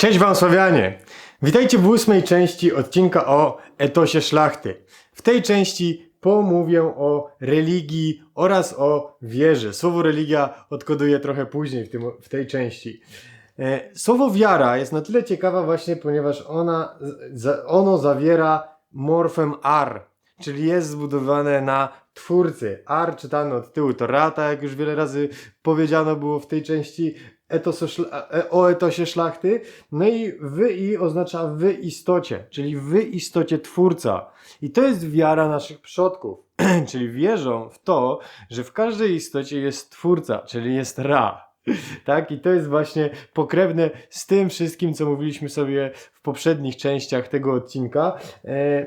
Cześć Wam Sławianie! Witajcie w ósmej części odcinka o etosie szlachty. W tej części pomówię o religii oraz o wierze. Słowo religia odkoduję trochę później w, tym, w tej części. E, Słowo wiara jest na tyle ciekawa właśnie, ponieważ ona, ono zawiera morfem ar, czyli jest zbudowane na twórcy. Ar czytany od tyłu to rata, jak już wiele razy powiedziano było w tej części szla- e, o etosie szlachty. No i wy i oznacza w istocie, czyli w istocie twórca. I to jest wiara naszych przodków. czyli wierzą w to, że w każdej istocie jest twórca, czyli jest Ra. Tak, i to jest właśnie pokrewne z tym wszystkim, co mówiliśmy sobie w poprzednich częściach tego odcinka. E,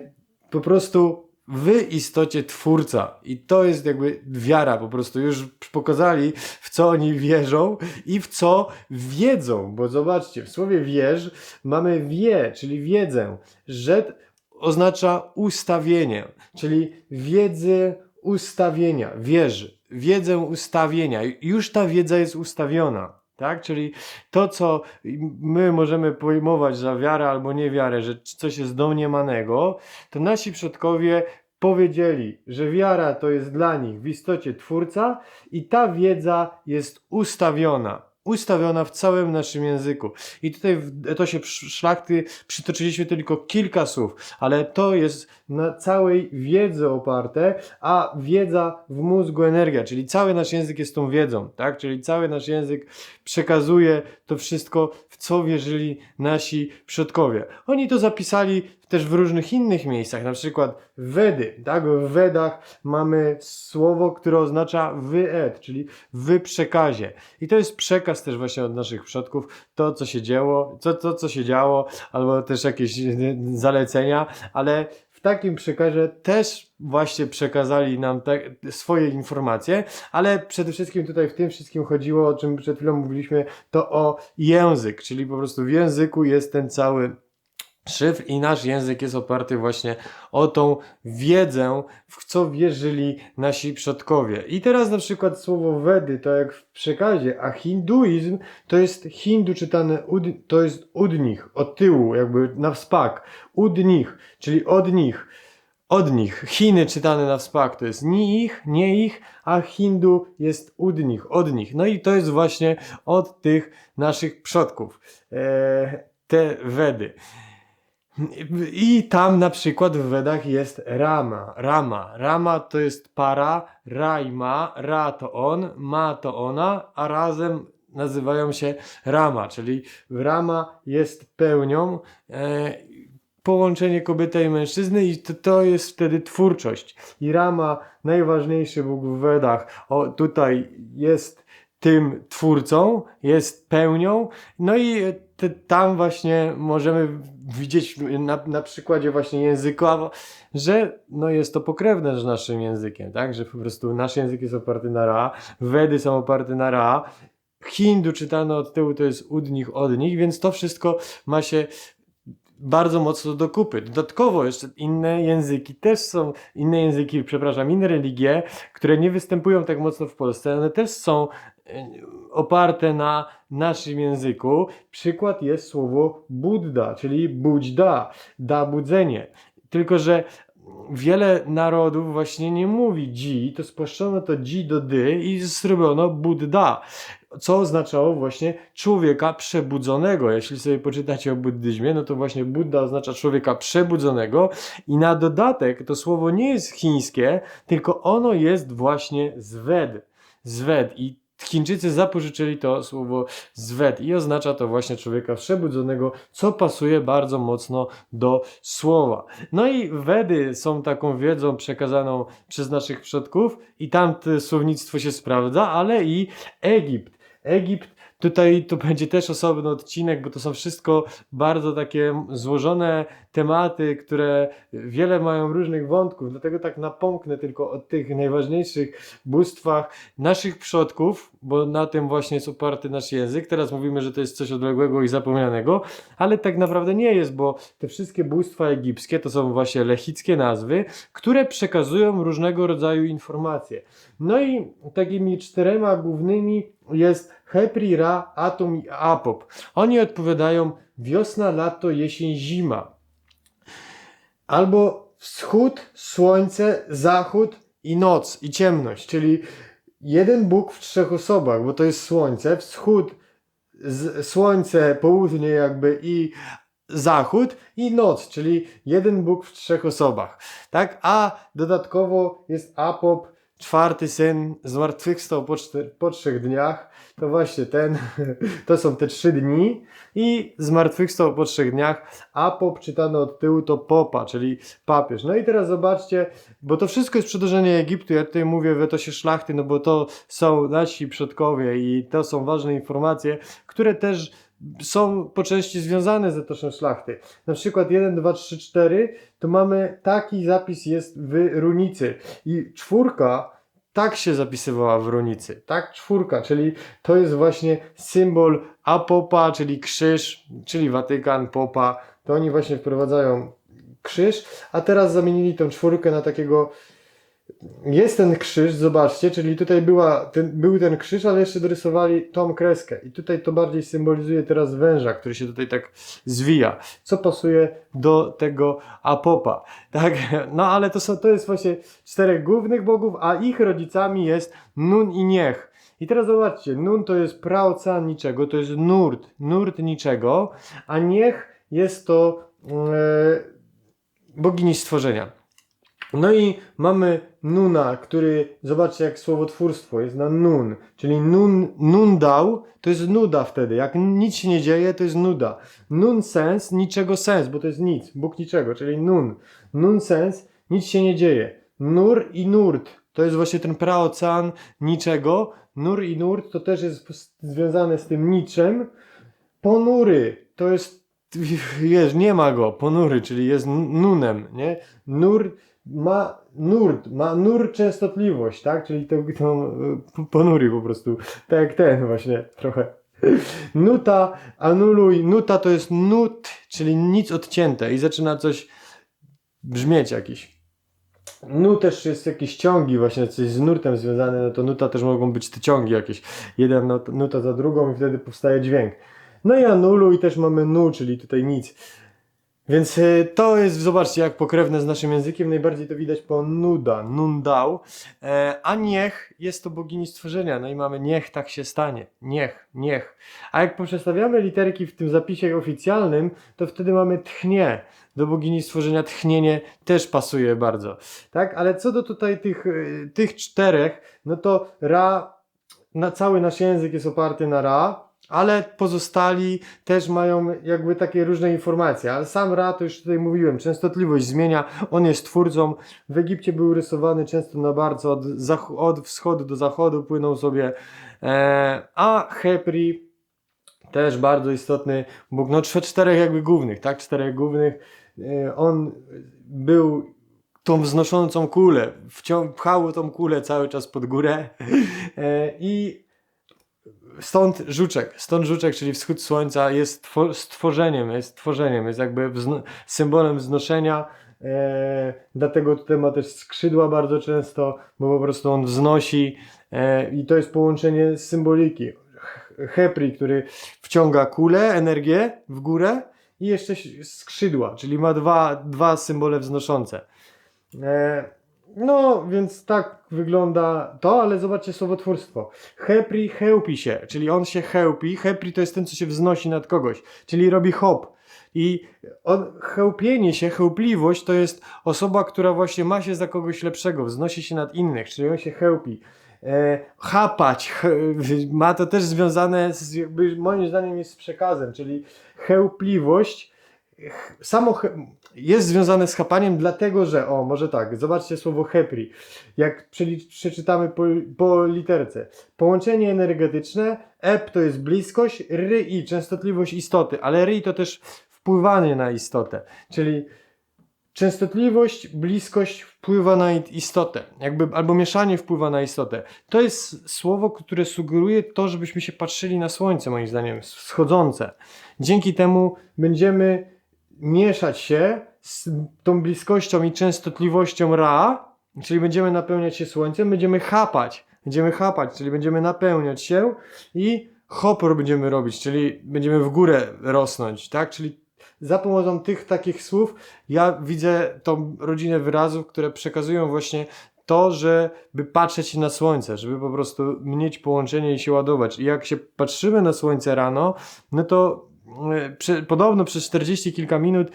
po prostu w istocie twórca. I to jest jakby wiara, po prostu już pokazali, w co oni wierzą i w co wiedzą. Bo zobaczcie, w słowie wierz mamy wie, czyli wiedzę. Że oznacza ustawienie, czyli wiedzy ustawienia, wierzy, wiedzę ustawienia. Już ta wiedza jest ustawiona. Tak? Czyli to, co my możemy pojmować za wiarę albo niewiarę, że coś jest domniemanego, to nasi przodkowie powiedzieli, że wiara to jest dla nich w istocie twórca i ta wiedza jest ustawiona. Ustawiona w całym naszym języku. I tutaj w etosie szlachty przytoczyliśmy tylko kilka słów, ale to jest na całej wiedzy oparte, a wiedza w mózgu energia, czyli cały nasz język jest tą wiedzą, tak? Czyli cały nasz język przekazuje to wszystko, w co wierzyli nasi przodkowie. Oni to zapisali też w różnych innych miejscach, na przykład Wedy, tak? W Wedach mamy słowo, które oznacza wyed, czyli w przekazie. I to jest przekaz też właśnie od naszych przodków, to co się działo, co, to co się działo, albo też jakieś zalecenia, ale w takim przekazie też właśnie przekazali nam te, swoje informacje, ale przede wszystkim tutaj w tym wszystkim chodziło, o czym przed chwilą mówiliśmy, to o język, czyli po prostu w języku jest ten cały szyfr i nasz język jest oparty właśnie o tą wiedzę, w co wierzyli nasi przodkowie. I teraz na przykład słowo Wedy to jak w przekazie, a hinduizm to jest hindu czytane, ud, to jest ud nich, od tyłu, jakby na wspak. Ud nich, czyli od nich. Od nich. Chiny czytane na wspak to jest ni ich, nie ich, a hindu jest ud nich, od nich. No i to jest właśnie od tych naszych przodków. Eee, te Wedy. I tam na przykład w Wedach jest Rama. Rama. Rama to jest para, Raima, Ra to on, Ma to ona, a razem nazywają się Rama, czyli Rama jest pełnią. E, połączenie kobiety i mężczyzny i to, to jest wtedy twórczość. I Rama, najważniejszy Bóg w Wedach, o, tutaj jest tym twórcą, jest pełnią, no i te, tam właśnie możemy widzieć na, na przykładzie właśnie języka, że no jest to pokrewne z naszym językiem, tak, że po prostu nasz język jest oparty na Ra, Wedy są oparte na Ra, Hindu czytane od tyłu to jest ud nich, od nich, więc to wszystko ma się bardzo mocno do kupy. Dodatkowo jeszcze inne języki też są, inne języki, przepraszam, inne religie, które nie występują tak mocno w Polsce, one też są oparte na naszym języku. Przykład jest słowo Buddha, czyli budźda, da budzenie. Tylko, że wiele narodów właśnie nie mówi dzi, to spłaszczono to dzi do dy i zrobiono Buddha, co oznaczało właśnie człowieka przebudzonego. Jeśli sobie poczytacie o buddyzmie, no to właśnie Buddha oznacza człowieka przebudzonego i na dodatek to słowo nie jest chińskie, tylko ono jest właśnie z Ved. Z Ved i Chińczycy zapożyczyli to słowo zwed i oznacza to właśnie człowieka przebudzonego, co pasuje bardzo mocno do słowa. No i Wedy są taką wiedzą przekazaną przez naszych przodków i tam słownictwo się sprawdza, ale i Egipt. Egipt Tutaj to będzie też osobny odcinek, bo to są wszystko bardzo takie złożone tematy, które wiele mają różnych wątków, dlatego tak napomknę tylko o tych najważniejszych bóstwach naszych przodków, bo na tym właśnie jest oparty nasz język. Teraz mówimy, że to jest coś odległego i zapomnianego, ale tak naprawdę nie jest, bo te wszystkie bóstwa egipskie to są właśnie lechickie nazwy, które przekazują różnego rodzaju informacje. No i takimi czterema głównymi jest Hepri, Ra, Atum i Apop. Oni odpowiadają wiosna, lato, jesień, zima. Albo wschód, słońce, zachód i noc i ciemność, czyli jeden Bóg w trzech osobach, bo to jest słońce, wschód, słońce, południe jakby i zachód i noc, czyli jeden Bóg w trzech osobach. Tak? A dodatkowo jest Apop, czwarty syn, zmartwychwstał po, czter, po trzech dniach. To właśnie ten, to są te trzy dni i zmartwychwstał po trzech dniach. Apop czytane od tyłu to popa, czyli papież. No i teraz zobaczcie, bo to wszystko jest przedłużenie Egiptu. Ja tutaj mówię w etosie szlachty, no bo to są nasi przodkowie i to są ważne informacje, które też są po części związane z etoszem szlachty. Na przykład 1, 2, 3, 4 to mamy taki zapis jest w runicy i czwórka tak się zapisywała w runicy, tak czwórka, czyli to jest właśnie symbol apopa, czyli krzyż, czyli Watykan, popa, to oni właśnie wprowadzają krzyż, a teraz zamienili tą czwórkę na takiego jest ten krzyż, zobaczcie, czyli tutaj była, ten, był ten krzyż, ale jeszcze dorysowali tą kreskę. I tutaj to bardziej symbolizuje teraz węża, który się tutaj tak zwija, co pasuje do tego apopa. Tak? No ale to, są, to jest właśnie czterech głównych bogów, a ich rodzicami jest Nun i Niech. I teraz zobaczcie, Nun to jest praocean niczego, to jest nurt, nurt niczego, a Niech jest to e, bogini stworzenia. No i mamy Nuna, który, zobaczcie jak słowotwórstwo jest na Nun, czyli Nun, Nundał, to jest nuda wtedy, jak nic się nie dzieje, to jest nuda. Nun sens, niczego sens, bo to jest nic, Bóg niczego, czyli Nun. Nun sens, nic się nie dzieje. Nur i Nurt, to jest właśnie ten praocean niczego. Nur i Nurt to też jest związane z tym niczym. Ponury, to jest, wiesz, nie ma go, ponury, czyli jest nunem, nie? Nur ma nurt, ma nur częstotliwość, tak? Czyli to, to ponury po prostu, tak jak ten właśnie trochę. Nuta, anuluj, nuta to jest nut, czyli nic odcięte i zaczyna coś brzmieć jakiś. Nu też jest jakieś ciągi właśnie, coś z nurtem związane, no to nuta też mogą być te ciągi jakieś. Jeden nuta za drugą i wtedy powstaje dźwięk. No i anuluj też mamy nu, czyli tutaj nic. Więc y, to jest, zobaczcie, jak pokrewne z naszym językiem. Najbardziej to widać po nuda, nundał. E, a niech jest to bogini stworzenia. No i mamy niech tak się stanie. Niech, niech. A jak poprzestawiamy literki w tym zapisie oficjalnym, to wtedy mamy tchnie. Do bogini stworzenia tchnienie też pasuje bardzo. Tak? Ale co do tutaj tych, y, tych czterech, no to ra, na cały nasz język jest oparty na ra ale pozostali też mają jakby takie różne informacje. Ale sam Ra, to już tutaj mówiłem, częstotliwość zmienia, on jest twórcą. W Egipcie był rysowany często na bardzo od, od wschodu do zachodu, płynął sobie. E, a Hepri też bardzo istotny Bóg, no czterech jakby głównych, tak, czterech głównych. E, on był tą wznoszącą kulę, wciąg, pchał tą kulę cały czas pod górę e, i stąd żuczek, stąd żuczek, czyli wschód słońca jest stworzeniem, jest tworzeniem, jest jakby wzno symbolem wznoszenia, e, dlatego tutaj ma też skrzydła bardzo często, bo po prostu on wznosi e, i to jest połączenie symboliki. Hepri, który wciąga kulę, energię w górę i jeszcze skrzydła, czyli ma dwa, dwa symbole wznoszące. E, no, więc tak wygląda to, ale zobaczcie słowotwórstwo. Hepri chełpi się, czyli on się chełpi. Hepri to jest ten, co się wznosi nad kogoś, czyli robi hop. I chełpienie się, chełpliwość to jest osoba, która właśnie ma się za kogoś lepszego, wznosi się nad innych, czyli on się chełpi. E, chapać, ch, ma to też związane z, jakby, moim zdaniem jest z przekazem, czyli chełpliwość samo jest związane z chapaniem, dlatego że, o, może tak, zobaczcie słowo hepri. Jak przeczytamy po, po literce. Połączenie energetyczne, ep to jest bliskość, ry i częstotliwość istoty, ale ry to też wpływanie na istotę. Czyli częstotliwość, bliskość wpływa na istotę, jakby albo mieszanie wpływa na istotę. To jest słowo, które sugeruje to, żebyśmy się patrzyli na słońce, moim zdaniem, wschodzące. Dzięki temu będziemy mieszać się z tą bliskością i częstotliwością Ra, czyli będziemy napełniać się słońcem, będziemy chapać, będziemy chapać, czyli będziemy napełniać się i hopor będziemy robić, czyli będziemy w górę rosnąć, tak? Czyli za pomocą tych takich słów ja widzę tą rodzinę wyrazów, które przekazują właśnie to, żeby patrzeć na słońce, żeby po prostu mieć połączenie i się ładować. I jak się patrzymy na słońce rano, no to podobno przez 40 kilka minut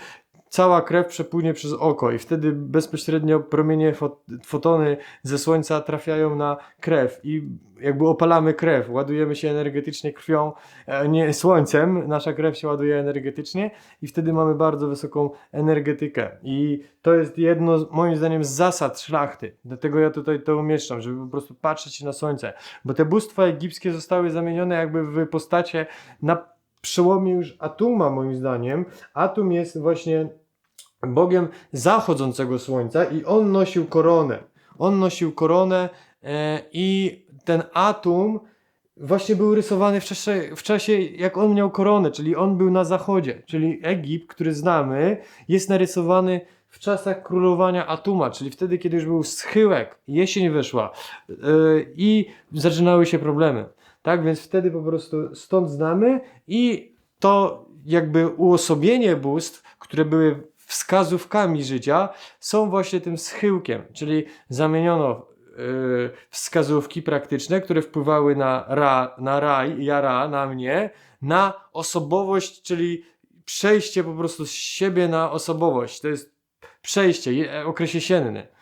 cała krew przepłynie przez oko i wtedy bezpośrednio promienie fot fotony ze słońca trafiają na krew i jakby opalamy krew, ładujemy się energetycznie krwią, e, nie słońcem, nasza krew się ładuje energetycznie i wtedy mamy bardzo wysoką energetykę. I to jest jedno moim zdaniem z zasad szlachty, dlatego ja tutaj to umieszczam, żeby po prostu patrzeć na słońce, bo te bóstwa egipskie zostały zamienione jakby w postacie na przełomie już Atuma moim zdaniem. Atum jest właśnie bogiem zachodzącego słońca i on nosił koronę. On nosił koronę e, i ten Atum właśnie był rysowany w czasie, w czasie, jak on miał koronę, czyli on był na zachodzie, czyli Egipt, który znamy, jest narysowany w czasach królowania Atuma, czyli wtedy, kiedy już był schyłek, jesień weszła yy, i zaczynały się problemy. Tak, więc wtedy po prostu stąd znamy i to jakby uosobienie bóstw, które były wskazówkami życia, są właśnie tym schyłkiem, czyli zamieniono yy, wskazówki praktyczne, które wpływały na ra, na raj, jara, na mnie, na osobowość, czyli przejście po prostu z siebie na osobowość. To jest przejście, je- okres jesienny. E,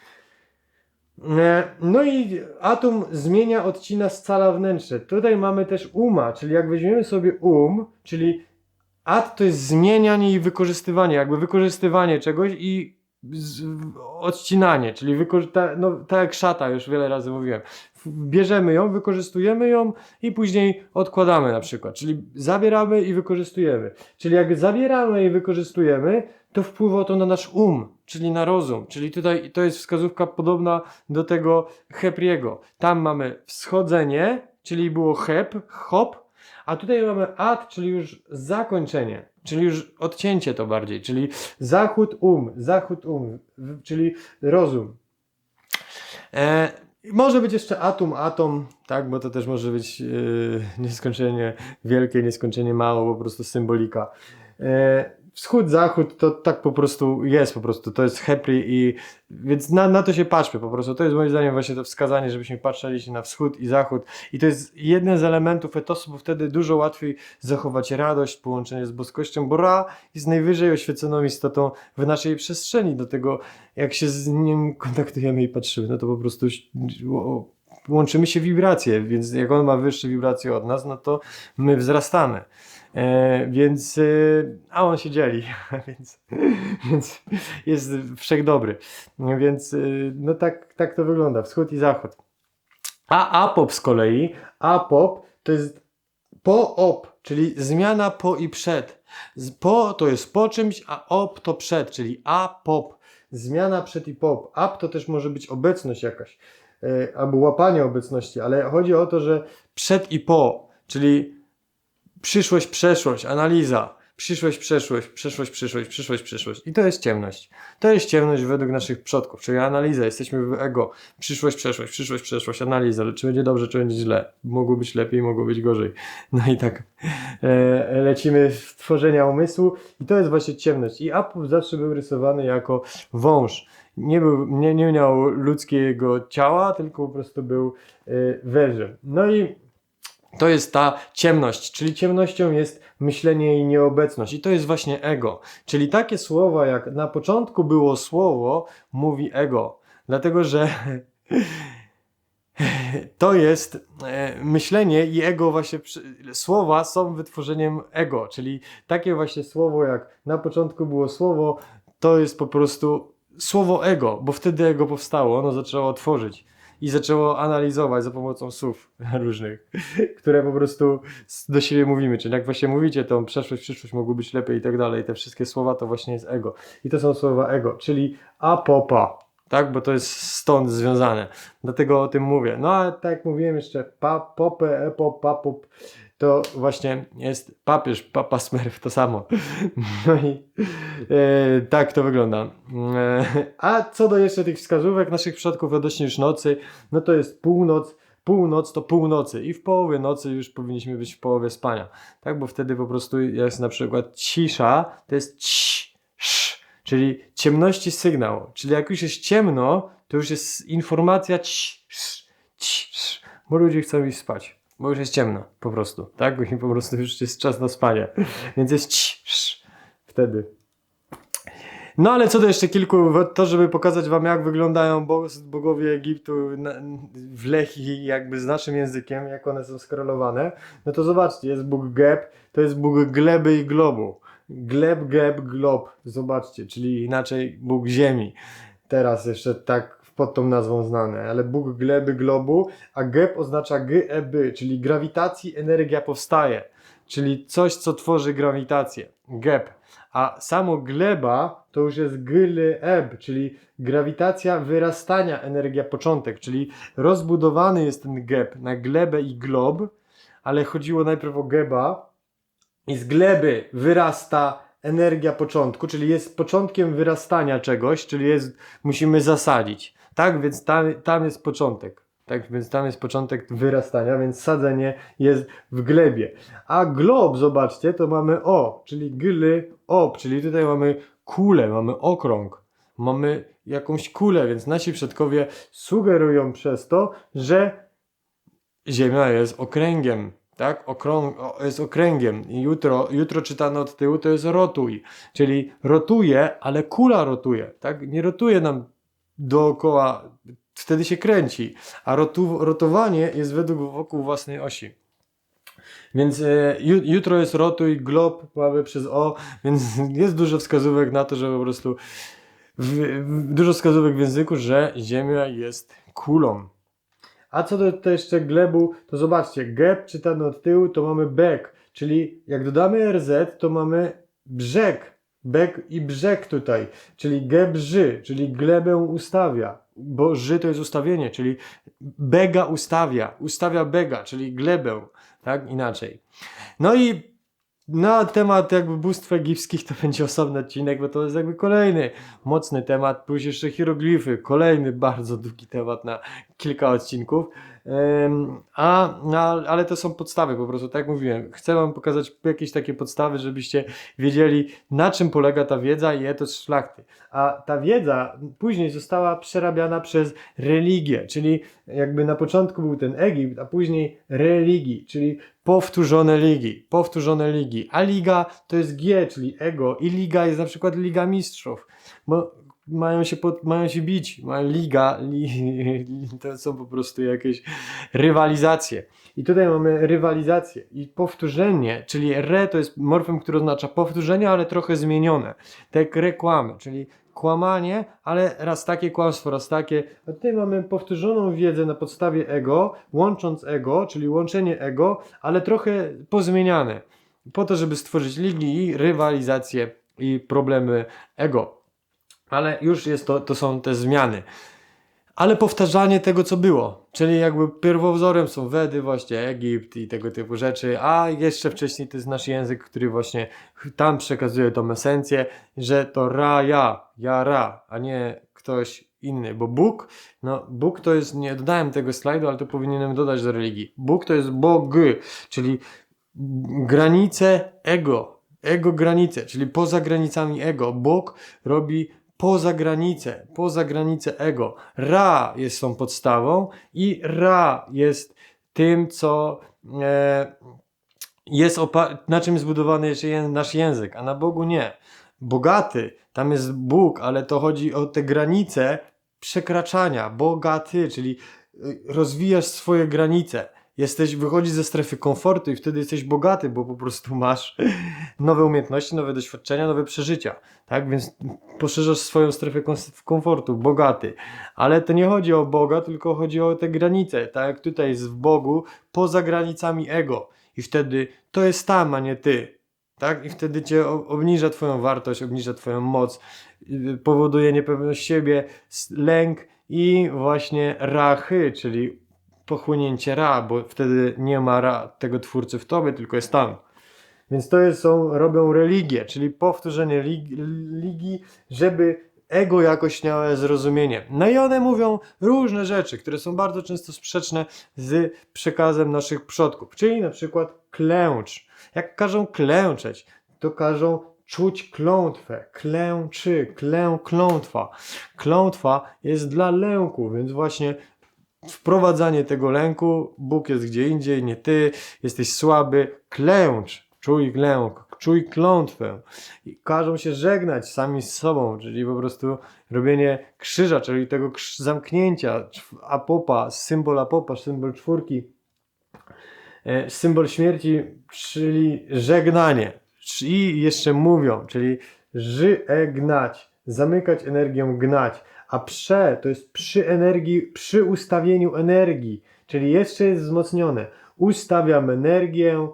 No i atom zmienia, odcina scala wnętrze. Tutaj mamy też uma, czyli jak weźmiemy sobie um, czyli at to jest zmienianie i wykorzystywanie, jakby wykorzystywanie czegoś i odcinanie, czyli wykorzy- ta, no, tak jak szata, już wiele razy mówiłem. Bierzemy ją, wykorzystujemy ją i później odkładamy na przykład, czyli zabieramy i wykorzystujemy. Czyli jak zabieramy i wykorzystujemy, to wpływa to na nasz um, czyli na rozum. Czyli tutaj to jest wskazówka podobna do tego Hepriego. Tam mamy wschodzenie, czyli było hep, hop, a tutaj mamy ad, czyli już zakończenie, czyli już odcięcie to bardziej, czyli zachód um, zachód um, czyli rozum. E, może być jeszcze atom, atom, tak, bo to też może być e, nieskończenie wielkie, nieskończenie mało, po prostu symbolika. E, wschód, zachód to tak po prostu jest, po prostu to jest Hepri i więc na, na to się patrzmy po prostu. To jest moim zdaniem właśnie to wskazanie, żebyśmy patrzyli się na wschód i zachód i to jest jeden z elementów etosu, bo wtedy dużo łatwiej zachować radość, połączenie z boskością, bo Ra jest najwyżej oświeconą istotą w naszej przestrzeni, do tego jak się z nim kontaktujemy i patrzymy, no to po prostu łączymy się wibracje, więc jak on ma wyższe wibracje od nas, no to my wzrastamy. E, więc, e, a on się dzieli, więc, więc jest wszechdobry. Więc, e, no tak, tak to wygląda, wschód i zachód. A apop z kolei, apop to jest po op, czyli zmiana po i przed. Po to jest po czymś, a op to przed, czyli a pop. Zmiana przed i pop. Ap to też może być obecność jakaś, e, albo łapanie obecności, ale chodzi o to, że przed i po, czyli przyszłość, przeszłość, analiza. Przyszłość, przeszłość, przeszłość, przyszłość, przyszłość, przyszłość. I to jest ciemność. To jest ciemność według naszych przodków, czyli analiza. Jesteśmy w ego. Przyszłość, przeszłość, przyszłość, przeszłość, analiza. Czy będzie dobrze, czy będzie źle. Mogło być lepiej, mogło być gorzej. No i tak e, lecimy w tworzenia umysłu i to jest właśnie ciemność. I Apu zawsze był rysowany jako wąż. Nie, był, nie, nie miał ludzkiego ciała, tylko po prostu był e, wężem. No i to jest ta ciemność, czyli ciemnością jest myślenie i nieobecność. I to jest właśnie ego. Czyli takie słowa jak na początku było słowo, mówi ego. Dlatego, że to jest e, myślenie i ego właśnie, słowa są wytworzeniem ego, czyli takie właśnie słowo jak na początku było słowo, to jest po prostu słowo ego, bo wtedy ego powstało, ono zaczęło tworzyć i zaczęło analizować za pomocą słów różnych, które po prostu do siebie mówimy, czyli jak właśnie mówicie, tą przeszłość, przyszłość mogło być lepiej i tak dalej, te wszystkie słowa to właśnie jest ego. I to są słowa ego, czyli apopa, tak, bo to jest stąd związane, dlatego o tym mówię. No a tak jak mówiłem jeszcze, pa, popę, epo, papop, to właśnie jest papież, papa smerf, to samo. No i e, tak to wygląda. E, a co do jeszcze tych wskazówek naszych przodków odnośnie już nocy, no to jest północ, północ to północy i w połowie nocy już powinniśmy być w połowie spania, tak? Bo wtedy po prostu jest na przykład cisza, to jest ć, sz, czyli ciemności sygnał, czyli jak już jest ciemno, to już jest informacja ć, sz, ć, sz, bo ludzie chcą iść spać, bo już jest ciemno po prostu, tak? I po prostu już jest czas na spanie, więc jest ć, sz, wtedy. No ale co do jeszcze kilku, to żeby pokazać wam jak wyglądają bo- bogowie Egiptu w Lechi jakby z naszym językiem, jak one są skorelowane, no to zobaczcie, jest Bóg Geb, to jest Bóg gleby i globu. Gleb, geb, glob, zobaczcie, czyli inaczej Bóg ziemi. Teraz jeszcze tak pod tą nazwą znane, ale Bóg gleby, globu, a geb oznacza geby, czyli grawitacji energia powstaje, czyli coś, co tworzy grawitację. Geb. A samo gleba to już jest gleb, czyli grawitacja wyrastania, energia początek, czyli rozbudowany jest ten geb na glebę i glob, ale chodziło najpierw o geba i z gleby wyrasta energia początku, czyli jest początkiem wyrastania czegoś, czyli jest, musimy zasadzić. Tak, więc tam, tam jest początek. Tak, więc tam jest początek wyrastania, więc sadzenie jest w glebie. A glob, zobaczcie, to mamy O, czyli gly, op, czyli tutaj mamy kulę, mamy okrąg, mamy jakąś kulę, więc nasi przodkowie sugerują przez to, że Ziemia jest okręgiem, tak? Okrąg, jest okręgiem. I jutro, jutro czytane od tyłu to jest rotuj, czyli rotuje, ale kula rotuje, tak? Nie rotuje nam dookoła, wtedy się kręci, a rotu, rotowanie jest według wokół własnej osi. Więc e, ju, jutro jest rotuj, glob mamy przez O, więc jest dużo wskazówek na to, że po prostu w, w, dużo wskazówek w języku, że Ziemia jest kulą. A co do jeszcze glebu, to zobaczcie, geb czytany od tyłu to mamy bek, czyli jak dodamy RZ, to mamy brzeg, bek i brzeg tutaj, czyli gebrzy, czyli glebę ustawia, bo ży to jest ustawienie, czyli bega ustawia, ustawia bega, czyli glebę, tak, inaczej. No i na temat jakby bóstw egipskich to będzie osobny odcinek, bo to jest jakby kolejny mocny temat, plus jeszcze hieroglify, kolejny bardzo długi temat na kilka odcinków. Em, A, no, ale to są podstawy po prostu, tak jak mówiłem. Chcę Wam pokazać jakieś takie podstawy, żebyście wiedzieli, na czym polega ta wiedza i etos szlachty. A ta wiedza później została przerabiana przez religię, czyli jakby na początku był ten Egipt, a później religii, czyli powtórzone ligi, powtórzone ligi. A liga to jest G, czyli ego i liga jest na przykład Liga Mistrzów, bo mają się, pod, mają się bić, mają liga, li, to są po prostu jakieś rywalizacje. I tutaj mamy rywalizację i powtórzenie, czyli re to jest morfem, który oznacza powtórzenie, ale trochę zmienione. Tak jak rekłamy, czyli kłamanie, ale raz takie kłamstwo, raz takie. A tutaj mamy powtórzoną wiedzę na podstawie ego, łącząc ego, czyli łączenie ego, ale trochę pozmieniane. Po to, żeby stworzyć ligi i rywalizację i problemy ego. Ale już jest to, to są te zmiany. Ale powtarzanie tego, co było. Czyli jakby pierwowzorem są Wedy, właśnie Egipt i tego typu rzeczy, a jeszcze wcześniej to jest nasz język, który właśnie tam przekazuje tą esencję, że to ra, ja, ja, ra, a nie ktoś inny, bo Bóg, no Bóg to jest, nie dodałem tego slajdu, ale to powinienem dodać do religii. Bóg to jest Bog, czyli granice ego, ego granice, czyli poza granicami ego. Bóg robi poza granice, poza granice ego. Ra jest tą podstawą i Ra jest tym, co e, jest na czym zbudowany jest nasz język, a na Bogu nie. Bogaty, tam jest Bóg, ale to chodzi o te granice przekraczania. Bogaty, czyli y, rozwijasz swoje granice. Jesteś, wychodzisz ze strefy komfortu i wtedy jesteś bogaty, bo po prostu masz nowe umiejętności, nowe doświadczenia, nowe przeżycia. Tak, więc poszerzasz swoją strefę komfortu, bogaty. Ale to nie chodzi o Boga, tylko chodzi o te granice. Tak jak tutaj jest w Bogu, poza granicami ego. I wtedy to jest tam, a nie ty. Tak? I wtedy cię obniża twoją wartość, obniża twoją moc, powoduje niepewność siebie, lęk i właśnie rachy, czyli pochłonięcie ra, bo wtedy nie ma ra tego twórcy w tobie, tylko jest tam. Więc to jest, są, robią religię, czyli powtórzenie ligi, ligi, żeby ego jakośniałe zrozumienie. No i one mówią różne rzeczy, które są bardzo często sprzeczne z przekazem naszych przodków, czyli na przykład klęcz. Jak każą klęczeć, to każą czuć klątwę. Klęczy, klę, klątwa. Klątwa jest dla lęku, więc właśnie wprowadzanie tego lęku, Bóg jest gdzie indziej, nie ty, jesteś słaby, klęcz, czuj lęk, czuj klątwę. I każą się żegnać sami z sobą, czyli po prostu robienie krzyża, czyli tego krz- zamknięcia, apopa, symbol apopa, symbol czwórki, e, symbol śmierci, czyli żegnanie. I jeszcze mówią, czyli żegnać, zamykać energię, gnać. A prze to jest przy energii, przy ustawieniu energii, czyli jeszcze jest wzmocnione. Ustawiam energię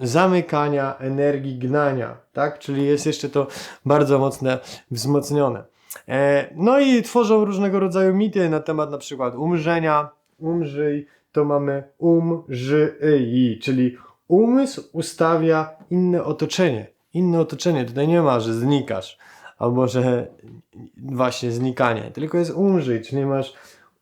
zamykania energii gnania, tak? Czyli jest jeszcze to bardzo mocne wzmocnione. E, no i tworzą różnego rodzaju mity na temat na przykład umrzenia, umrzyj, to mamy umrzyj, czyli umysł ustawia inne otoczenie. Inne otoczenie, tutaj nie ma, że znikasz, albo że właśnie znikanie, tylko jest umrzyj, czyli masz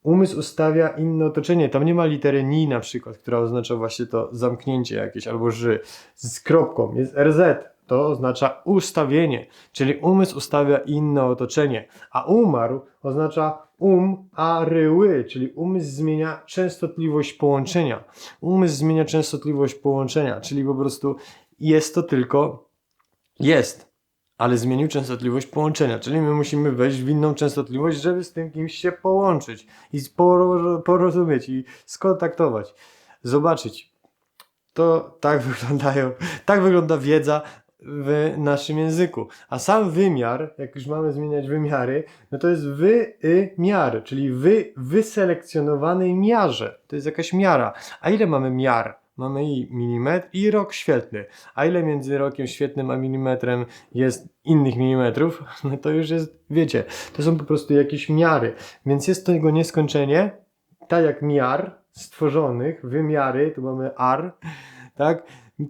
umysł ustawia inne otoczenie. Tam nie ma litery ni na przykład, która oznacza właśnie to zamknięcie jakieś, albo ży. Z kropką. Jest RZ, to oznacza ustawienie, czyli umysł ustawia inne otoczenie, a umarł oznacza um, a ryły, czyli umysł zmienia częstotliwość połączenia. Umysł zmienia częstotliwość połączenia, czyli po prostu jest to tylko jest, ale zmienił częstotliwość połączenia, czyli my musimy wejść w inną częstotliwość, żeby z tym kimś się połączyć i poro- porozumieć i skontaktować, zobaczyć. To tak wyglądają, tak wygląda wiedza w naszym języku. A sam wymiar, jak już mamy zmieniać wymiary, no to jest wymiar, czyli wy wyselekcjonowanej miarze. To jest jakaś miara. A ile mamy miar? Mamy i milimetr i rok świetlny. A ile między rokiem świetlnym a milimetrem jest innych milimetrów? No to już jest, wiecie, to są po prostu jakieś miary. Więc jest tego nieskończenie, tak jak miar stworzonych, wymiary, tu mamy ar, tak?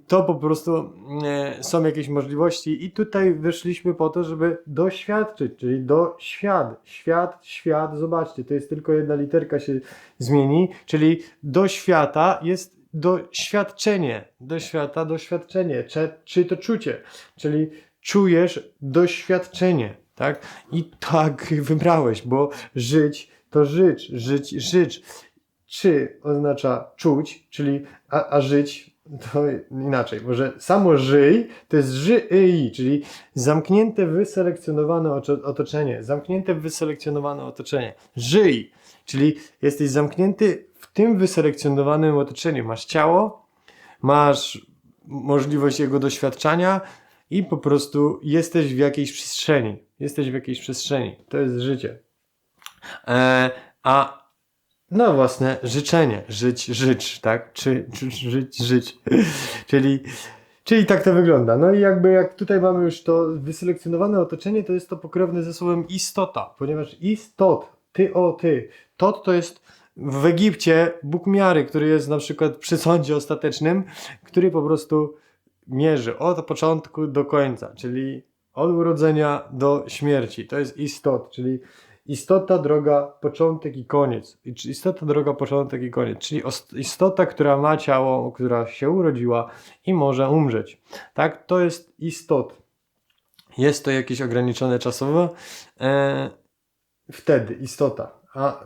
To po prostu e, są jakieś możliwości i tutaj wyszliśmy po to, żeby doświadczyć, czyli do świat, świat, świat, zobaczcie, to jest tylko jedna literka się zmieni, czyli do świata jest doświadczenie, do świata doświadczenie, czy, czy to czucie, czyli czujesz doświadczenie, tak? I tak wybrałeś, bo żyć to żyć, żyć, żyć. Czy oznacza czuć, czyli a, a żyć to inaczej, może samo żyj to jest żyj, czyli zamknięte, wyselekcjonowane oto- otoczenie, zamknięte, wyselekcjonowane otoczenie. Żyj, czyli jesteś zamknięty tym wyselekcjonowanym otoczeniu. Masz ciało, masz możliwość jego doświadczania i po prostu jesteś w jakiejś przestrzeni. Jesteś w jakiejś przestrzeni. To jest życie. E, a no własne życzenie, żyć, życz, tak? Czy, czy żyć, żyć. czyli, czyli tak to wygląda. No i jakby jak tutaj mamy już to wyselekcjonowane otoczenie, to jest to pokrewne ze słowem istota, ponieważ istot, ty o ty, tot to jest w Egipcie Bóg miary, który jest na przykład przy sądzie ostatecznym, który po prostu mierzy od początku do końca, czyli od urodzenia do śmierci. To jest istot, czyli istota, droga, początek i koniec. Istota, droga, początek i koniec. Czyli istota, która ma ciało, która się urodziła i może umrzeć. Tak, to jest istot. Jest to jakieś ograniczone czasowo. E, wtedy istota. A,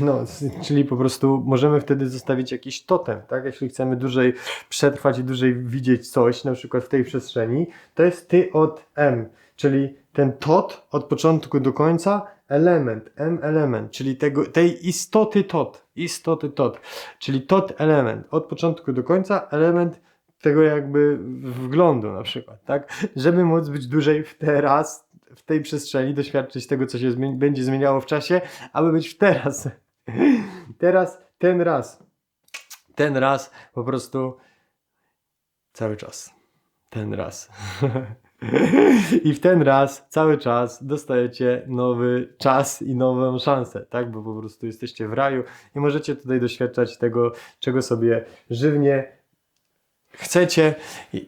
no, czyli po prostu możemy wtedy zostawić jakiś totem, tak? Jeśli chcemy dłużej przetrwać i dłużej widzieć coś, na przykład w tej przestrzeni, to jest ty od M, czyli ten tot od początku do końca, element, M element, czyli tego, tej istoty tot, istoty tot, czyli tot element, od początku do końca, element tego jakby wglądu na przykład, tak? Żeby móc być dłużej w teraz, w tej przestrzeni, doświadczyć tego, co się zmieni- będzie zmieniało w czasie, aby być w teraz. Teraz, ten raz. Ten raz po prostu cały czas. Ten raz. I w ten raz cały czas dostajecie nowy czas i nową szansę, tak? Bo po prostu jesteście w raju i możecie tutaj doświadczać tego, czego sobie żywnie chcecie,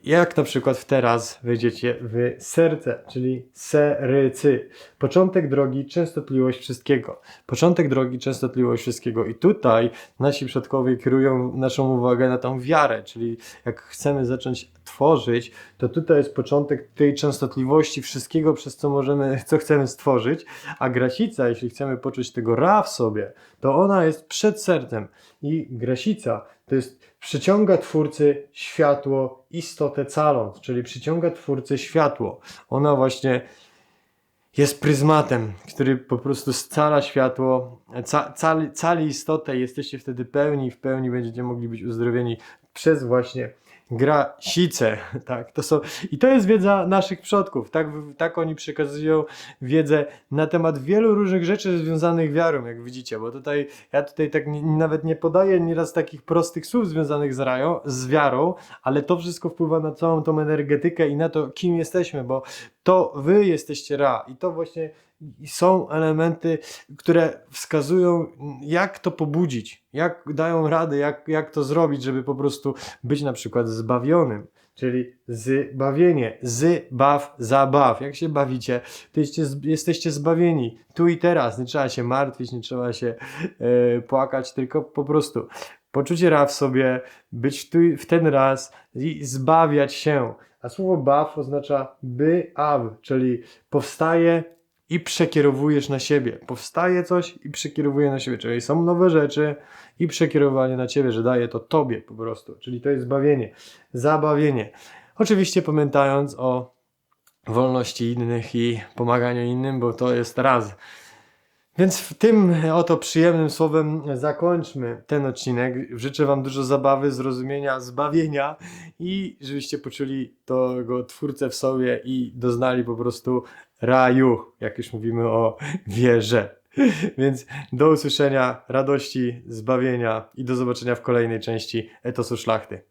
jak na przykład teraz wejdziecie w serce, czyli serycy. Początek drogi, częstotliwość wszystkiego. Początek drogi, częstotliwość wszystkiego. I tutaj nasi przodkowie kierują naszą uwagę na tą wiarę, czyli jak chcemy zacząć tworzyć, to tutaj jest początek tej częstotliwości wszystkiego, przez co możemy, co chcemy stworzyć, a grasica, jeśli chcemy poczuć tego ra w sobie, to ona jest przed sercem i grasica to jest przyciąga twórcy światło, istotę caląc, czyli przyciąga twórcy światło. Ona właśnie jest pryzmatem, który po prostu scala światło, ca, cali, cali istotę jesteście wtedy pełni, w pełni będziecie mogli być uzdrowieni przez właśnie grasicę, tak, to są, i to jest wiedza naszych przodków, tak, tak oni przekazują wiedzę na temat wielu różnych rzeczy związanych wiarą, jak widzicie, bo tutaj, ja tutaj tak nie, nawet nie podaję nieraz takich prostych słów związanych z, rają, z wiarą, ale to wszystko wpływa na całą tą energetykę i na to, kim jesteśmy, bo to wy jesteście Ra. I to właśnie są elementy, które wskazują, jak to pobudzić, jak dają radę, jak, jak to zrobić, żeby po prostu być na przykład zbawionym. Czyli zbawienie, z, baw, zabaw. Jak się bawicie, to jesteście, zbawieni tu i teraz. Nie trzeba się martwić, nie trzeba się e, płakać, tylko po prostu poczucie ra w sobie, być tu w ten raz i zbawiać się. A słowo baw oznacza by av, czyli powstaje i przekierowujesz na siebie. Powstaje coś i przekierowuje na siebie, czyli są nowe rzeczy i przekierowanie na ciebie, że daje to tobie po prostu. Czyli to jest zbawienie, zabawienie. Oczywiście pamiętając o wolności innych i pomaganiu innym, bo to jest raz. Więc w tym oto przyjemnym słowem zakończmy ten odcinek. Życzę Wam dużo zabawy, zrozumienia, zbawienia i żebyście poczuli tego Twórcę w sobie i doznali po prostu raju, jak już mówimy o wierze. Więc do usłyszenia, radości, zbawienia i do zobaczenia w kolejnej części Etosu Szlachty.